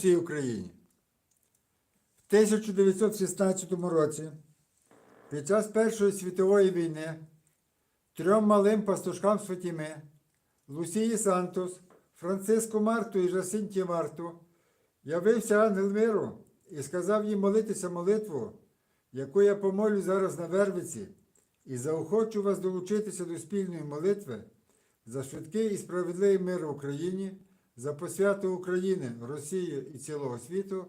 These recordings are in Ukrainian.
всій Україні. В 1916 році, під час Першої світової війни, трьом малим пастушкам Фатіми, Лусії Сантос, Франциско Марту і Жасинті Марту, явився ангел миру і сказав їм молитися молитву, яку я помолю зараз на Вервиці, і заохочу вас долучитися до спільної молитви за швидкий і справедливий мир в Україні, за посвяту України, Росії і цілого світу,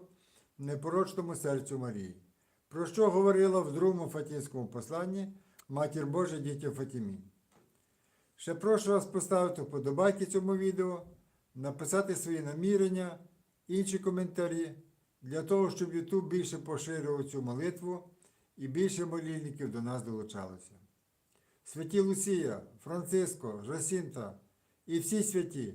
непорочному серцю Марії. Про що говорила в другому Фатінському посланні Матір Божа дітям Фатімі. Ще прошу вас поставити вподобайки цьому відео, написати свої намірення, інші коментарі, для того, щоб YouTube більше поширював цю молитву і більше молільників до нас долучалося. Святі Лусія, Франциско, Жасінта і всі святі,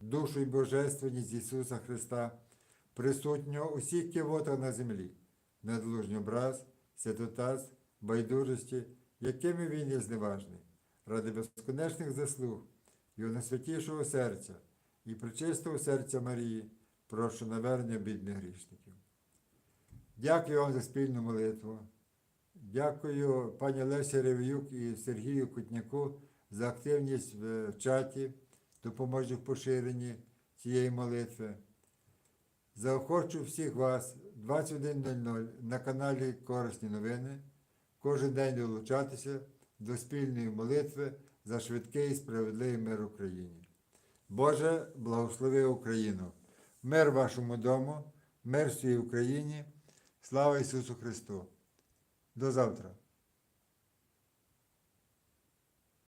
душу і божественність Ісуса Христа, присутнього у всіх кивотах на землі, недлужній образ, святотаз, байдужості, якими він є зневажний, ради безконечних заслуг Його найсвятішого серця і причистого серця Марії, прошу навернення бідних грішників. Дякую вам за спільну молитву. Дякую пані Лесі Рев'юк і Сергію Кутняку за активність в чаті, допоможе в поширенні цієї молитви. Заохочу всіх вас 21.00 на каналі Корисні новини. Кожен день долучатися до спільної молитви за швидкий і справедливий мир Україні. Боже, благослови Україну. Мир вашому дому, мир всій Україні. Слава Ісусу Христу. До завтра.